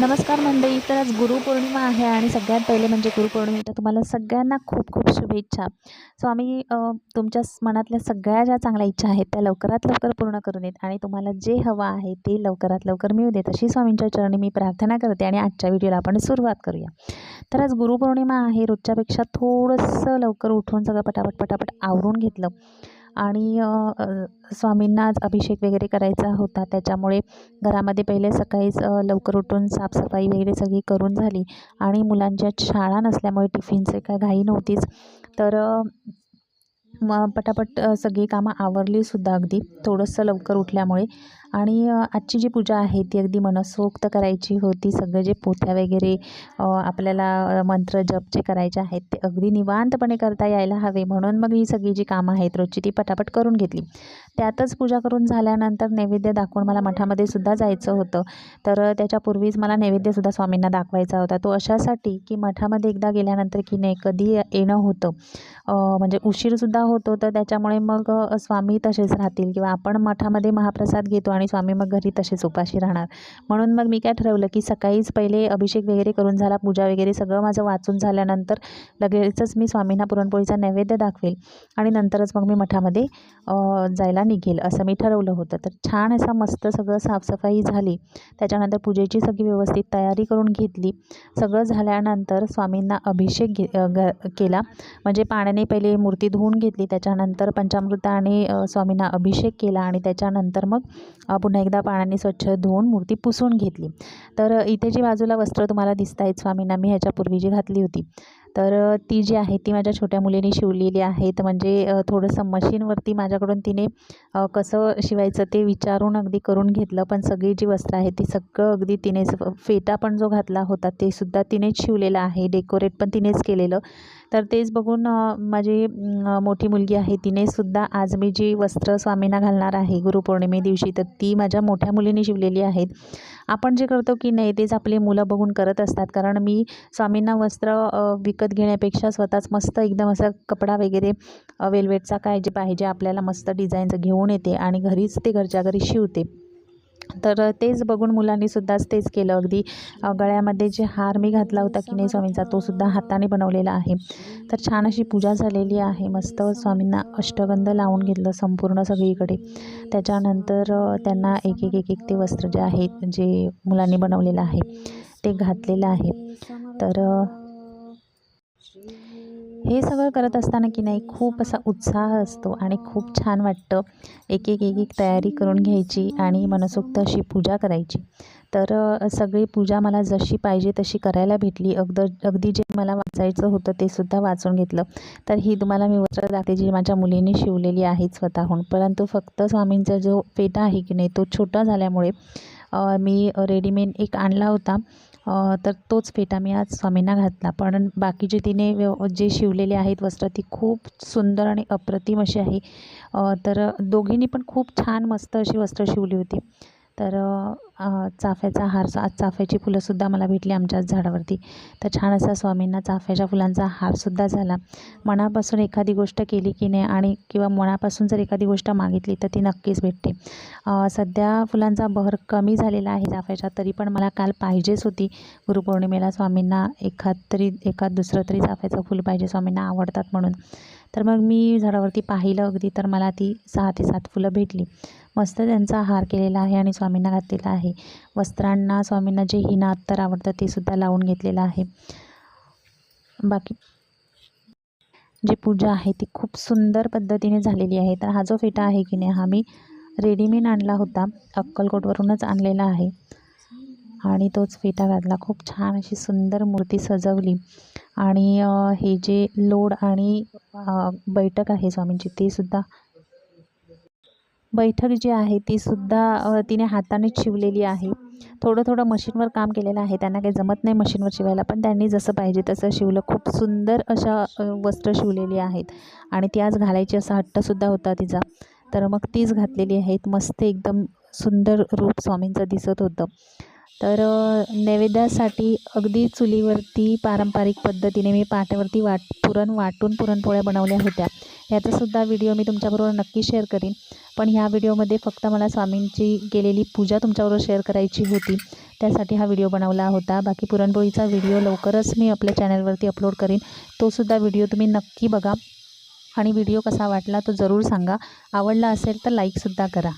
नमस्कार मंडळी तर आज गुरुपौर्णिमा आहे आणि सगळ्यात पहिले म्हणजे गुरुपौर्णिमेच्या तुम्हाला सगळ्यांना खूप खूप शुभेच्छा. सो आम्ही तुमच्या मनातल्या सगळ्या ज्या चांगल्या इच्छा आहेत त्या लवकरात लवकर पूर्ण करून येत आणि तुम्हाला जे हवं आहे ते लवकरात लवकर मिळू देत. अशी स्वामींच्या चरणी मी प्रार्थना करते आणि आजच्या व्हिडिओला आपण सुरुवात करूया. तर आज गुरुपौर्णिमा आहे रोजच्यापेक्षा थोडंसं लवकर उठून सगळं पटापट पटापट आवरून घेतलं. आणि स्वामींना आज अभिषेक वगैरे करायचा होता. त्याच्यामुळे घरामध्ये पहिले सकाळीच लवकर उठून साफसफाई वगैरे सगळी करून झाली. आणि मुलांच्या शाळा नसल्यामुळे टिफिनचे काय घाई नव्हतीच. तर मग पटापट सगळी कामं आवरलीसुद्धा अगदी. थोडंसं लवकर उठल्यामुळे. आणि आजची जी पूजा आहे ती अगदी मनसोक्त करायची होती. सगळे जे पोथ्या वगैरे आपल्याला मंत्र जप जे करायचे आहेत ते अगदी निवांतपणे करता यायला हवे. म्हणून मग ही सगळी जी कामं आहेत रोजची ती पटापट करून घेतली. त्यातच पूजा करून झाल्यानंतर नैवेद्य दाखवून मला मठामध्ये सुद्धा जायचं होतं. तर त्याच्यापूर्वीच मला नैवेद्यसुद्धा स्वामींना दाखवायचा होता. तो अशासाठी की मठामध्ये एकदा गेल्यानंतर की नाही कधी येणं होतं. म्हणजे उशीरसुद्धा होतो तर त्याच्यामुळे मग स्वामी तसेच राहतील किंवा आपण मठामध्ये महाप्रसाद घेतो आणि स्वामी मग घरी तसेच उपाशी राहणार. म्हणून मग मी काय ठरवलं की सकाळीच पहिले अभिषेक वगैरे करून झाला पूजा वगैरे सगळं माझं वाचून झाल्यानंतर लगेचच मी स्वामींना पुरणपोळीचा नैवेद्य दाखवेल आणि नंतरच मग मी मठामध्ये जायला निघेल असं मी ठरवलं होतं. तर छान असा मस्त सगळं साफसफाई झाली. त्याच्यानंतर पूजेची सगळी व्यवस्थित तयारी करून घेतली. सगळं झाल्यानंतर स्वामींना अभिषेक घे ग केला. म्हणजे पाण्याने पहिले मूर्ती धुवून घेतली. त्याच्यानंतर पंचामृताने स्वामींना अभिषेक केला आणि त्याच्यानंतर मग पुन्हा एकदा पाण्याने स्वच्छ धुवून मूर्ती पुसून घेतली. तर इथे जी बाजूला वस्त्र तुम्हाला दिसत आहेत स्वामींना मी ह्याच्यापूर्वी जी घातली होती. तर ती जी आहे ती माझ्या छोट्या मुलीने शिवलेली आहेत म्हणजे थोडंसं मशीनवरती माझ्याकडून तिने कसं शिवायचं ते विचारून अगदी करून घेतलं. पण सगळी जी वस्त्र आहे ती सगळं अगदी तिनेच फेटा पण जो घातला होता ते सुद्धा तिनेच शिवलेला आहे. डेकोरेट पण तिनेच केलेलं. तर तेच बघून माझी मोठी मुलगी आहे तिनेसुद्धा आज मी जी वस्त्र स्वामींना घालणार आहे गुरुपौर्णिमे दिवशी तर ती माझ्या मोठ्या मुलीने शिवलेली आहेत. आपण जे करतो की नाही तेच आपली मुलं बघून करत असतात. कारण मी स्वामींना वस्त्र विकत विकत घेण्यापेक्षा स्वतःच मस्त एकदम असा कपडा वगैरे वेलवेटचा वेल्वेटचा काय जे पाहिजे आपल्याला मस्त डिझाईनचं घेऊन येते आणि घरीच ते घरच्या घरी शिवते. तर तेच बघून मुलांनीसुद्धाच तेच केलं. अगदी गळ्यामध्ये जे हार मी घातला होता की नाही स्वामींचा तो सुद्धा हाताने बनवलेला आहे. तर छान अशी पूजा झालेली आहे. मस्त स्वामींना अष्टगंध लावून घेतलं संपूर्ण सगळीकडे. त्याच्यानंतर त्यांना एक एक एक एक ते वस्त्र जे आहेत जे मुलांनी बनवलेलं आहे ते घातलेलं आहे. तर हे सगळं करत असताना की नाही खूप असा उत्साह असतो आणि खूप छान वाटतं एक एक एक एक तयारी करून घ्यायची आणि मनसोक्त अशी पूजा करायची. तर सगळी पूजा मला जशी पाहिजे तशी करायला भेटली. अगद अगदी जे मला वाचायचं होतं ते सुद्धा वाचून घेतलं. तर ही तुम्हाला मी वस्त्र दाखते जी माझ्या मुलीने शिवलेली आहे स्वतःहून. परंतु फक्त स्वामींचा जो फेटा आहे की नाही तो छोटा झाल्यामुळे मी रेडीमेड एक आणला होता. तर तोच फेटा मी आज स्वामींना घातला. पण बाकीचे तिने व्यव जे शिवलेले आहेत वस्त्र ती खूप सुंदर आणि अप्रतिम अशी आहे. तर दोघींनी पण खूप छान मस्त अशी वस्त्र शिवली होती. तर चाफ्याचा हार आज चाफ्याची फुलंसुद्धा मला भेटली आमच्याच झाडावरती. तर छान असा स्वामींना चाफ्याच्या फुलांचा हारसुद्धा झाला. मनापासून एखादी गोष्ट केली की नाही आणि किंवा मनापासून जर एखादी गोष्ट मागितली तर ती नक्कीच भेटते. सध्या फुलांचा बहर कमी झालेला आहे चाफ्याच्या तरी पण मला काल पाहिजेच होती. गुरुपौर्णिमेला स्वामींना एखाद तरी एखाद दुसरं तरी चाफ्याचं फुल पाहिजे स्वामींना आवडतात म्हणून. तर मग मी झाडावरती पाहिलं अगदी तर मला ती सहा ते सात फुलं भेटली. मस्त त्यांचा हार केलेला आहे आणि स्वामींना घातलेला आहे. वस्त्रांना स्वामींना जे हिना अत्तर आवडतं ते सुद्धा लावून घेतलेलं आहे. बाकी जी पूजा आहे ती खूप सुंदर पद्धतीने झालेली आहे. तर हा जो फेटा आहे की नाही हा मी रेडीमेड आणला होता. अक्कलकोटवरूनच आणलेला आहे. आणि तोच फेटा घातला. खूप छान अशी सुंदर मूर्ती सजवली. आणि हे जे लोड आणि बैठक आहे स्वामींची ती सुद्धा बैठक जी आहे ती सुद्धा तिने हातानेच शिवलेली आहे. थोडं थोडं मशीनवर काम केलेलं आहे. त्यांना काही जमत नाही मशीनवर शिवायला पण त्यांनी जसं पाहिजे तसं शिवलं. खूप सुंदर अशा वस्त्र शिवलेली आहेत. आणि ती आज घालायची असा हट्टसुद्धा होता तिचा. तर मग तीच घातलेली आहेत. मस्त एकदम सुंदर रूप स्वामींचं दिसत होतं. तर नैवेद्यासाठी अगदी चुलीवरती पारंपरिक पद्धतीने मी पाट्यावरती वाट पुरण वाटून पुरणपोळ्या बनवल्या होत्या. ह्याचासुद्धा व्हिडिओ मी तुमच्याबरोबर नक्की शेअर करीन. पण ह्या व्हिडिओमध्ये फक्त मला स्वामींची केलेली पूजा तुमच्याबरोबर शेअर करायची होती. त्यासाठी हा व्हिडिओ बनवला होता. बाकी पुरणपोळीचा व्हिडिओ लवकरच मी आपल्या चॅनलवरती अपलोड करीन. तोसुद्धा व्हिडिओ तुम्ही नक्की बघा. आणि व्हिडिओ कसा वाटला तो जरूर सांगा. आवडला असेल तर लाईकसुद्धा करा.